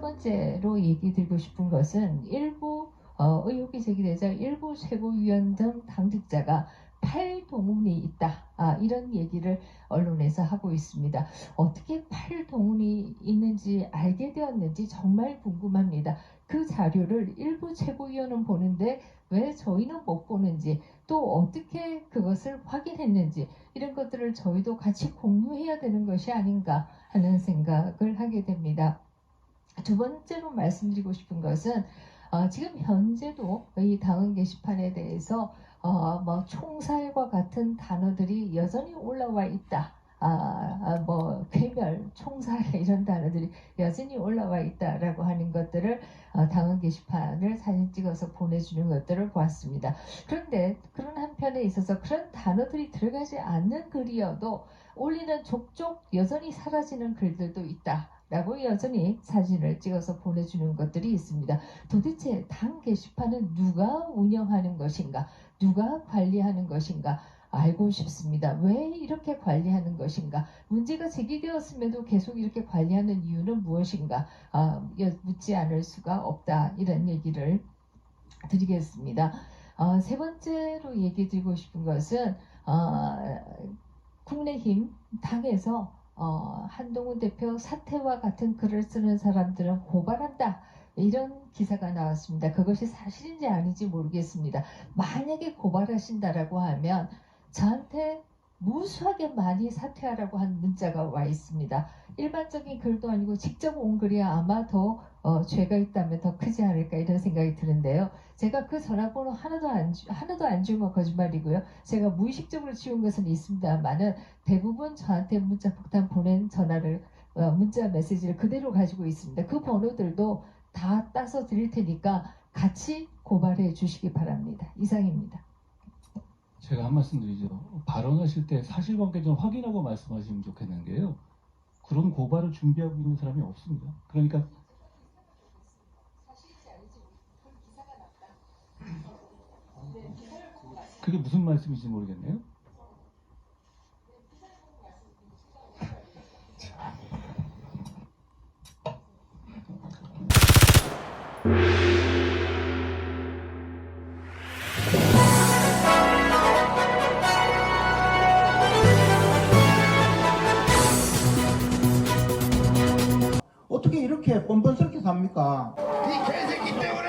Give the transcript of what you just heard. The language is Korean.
번째로 얘기 드리고 싶은 것은 일부 어, 의혹이 제기되자 일부 최고위원 등 당직자가 팔동운이 있다. 아, 이런 얘기를 언론에서 하고 있습니다. 어떻게 팔동운이 있는지 알게 되었는지 정말 궁금합니다. 그 자료를 일부 최고위원은 보는데 왜 저희는 못 보는지 또 어떻게 그것을 확인했는지 이런 것들을 저희도 같이 공유해야 되는 것이 아닌가 하는 생각을 하게 됩니다. 두 번째로 말씀드리고 싶은 것은 어, 지금 현재도 이 당헌 게시판에 대해서 어, 뭐 총살과 같은 단어들이 여전히 올라와 있다. 아, 아, 뭐 괴멸, 총살 이런 단어들이 여전히 올라와 있다라고 하는 것들을 어, 당헌 게시판을 사진 찍어서 보내주는 것들을 보았습니다. 그런데 그런 한편에 있어서 그런 단어들이 들어가지 않는 글이어도 올리는 족족 여전히 사라지는 글들도 있다. 라고 여전히 사진을 찍어서 보내주는 것들이 있습니다. 도대체 당 게시판은 누가 운영하는 것인가? 누가 관리하는 것인가? 알고 싶습니다. 왜 이렇게 관리하는 것인가? 문제가 제기되었음에도 계속 이렇게 관리하는 이유는 무엇인가? 아, 여- 묻지 않을 수가 없다. 이런 얘기를 드리겠습니다. 어, 세 번째로 얘기 드리고 싶은 것은 어, 국내힘 당에서 어, 한동훈 대표 사퇴와 같은 글을 쓰는 사람들은 고발한다. 이런 기사가 나왔습니다. 그것이 사실인지 아닌지 모르겠습니다. 만약에 고발하신다라고 하면 저한테 무수하게 많이 사퇴하라고 한 문자가 와 있습니다. 일반적인 글도 아니고 직접 온 글이 아마 더 어, 죄가 있다면 더 크지 않을까 이런 생각이 드는데요. 제가 그 전화번호 하나도 안 주, 하나도 안준건 거짓말이고요. 제가 무의식적으로 지운 것은 있습니다만은 대부분 저한테 문자 폭탄 보낸 전화를 어, 문자 메시지를 그대로 가지고 있습니다. 그 번호들도 다 따서 드릴 테니까 같이 고발해 주시기 바랍니다. 이상입니다. 제가 한 말씀 드리죠. 발언하실 때 사실관계 좀 확인하고 말씀하시면 좋겠는 게요. 그런 고발을 준비하고 있는 사람이 없습니다. 그러니까 그게 무슨 말씀인지 모르겠네요. 어떻게 이렇게 뻔뻔스럽게 삽니까? 이 개새끼 때문에